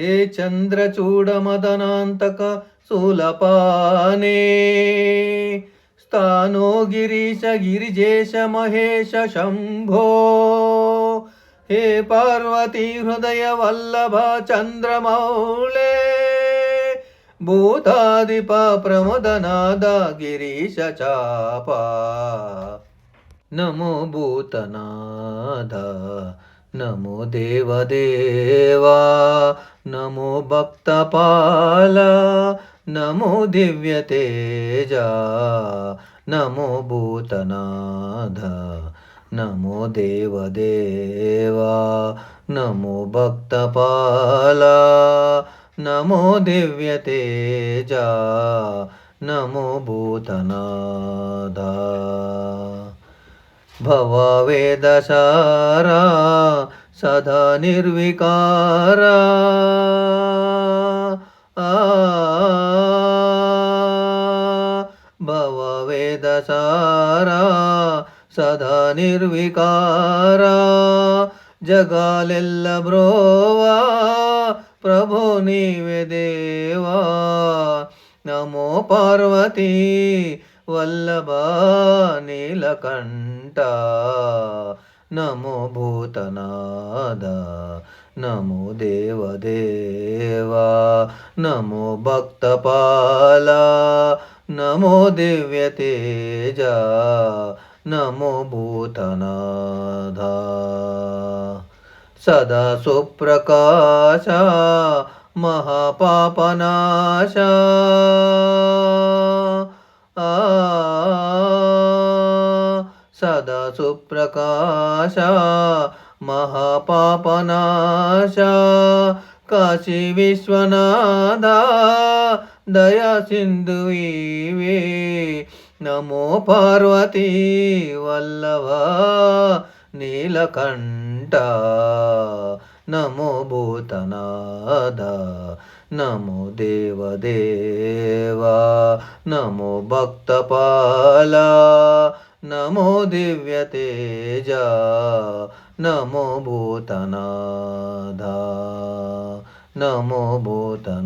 హే చంద్రచూడమదనాంతక శూలపానే స్థానో గిరీశ గిరిజేశ మహేశ శంభో. హే పార్వతీ హృదయ వల్లభ చంద్రమౌళే. భూతాదిప ప్రమదనాద గిరీశ చాప. నమో భూతనాద नमो देवदेवा, नमो भक्तपाला, नमो दिव्यतेजा, नमो भूतनाथ, नमो देवदेवा, नमो भक्तपाला, नमो दिव्यतेजा, नमो भूतनादा భవవేదసారా సదా నిర్వికారా భవవేదసారా సదా నిర్వికారా జగాలెల్ల బ్రోవా ప్రభో నీవే దేవా నమో పార్వతీ వల్లభా నీలకంఠ वेङ्कट नमो भूतनाद नमो देवदेवा नमो भक्तपाला नमो दिव्यतेजा नमो भूतनादा। सदा सुप्रकाशा महापापनाशा। आ సదా సుప్రకాశ మహాపాపనాశ. కాశీ విశ్వనాథ దయా సింధువీవే నమో పార్వతీ వల్లభ. नीलकण्ठ। नमो भूतनाद। नमो देवदेव। नमो भक्तपाल। नमो दिव्यतेज। नमो भूतनाधा नमो भूतनाधा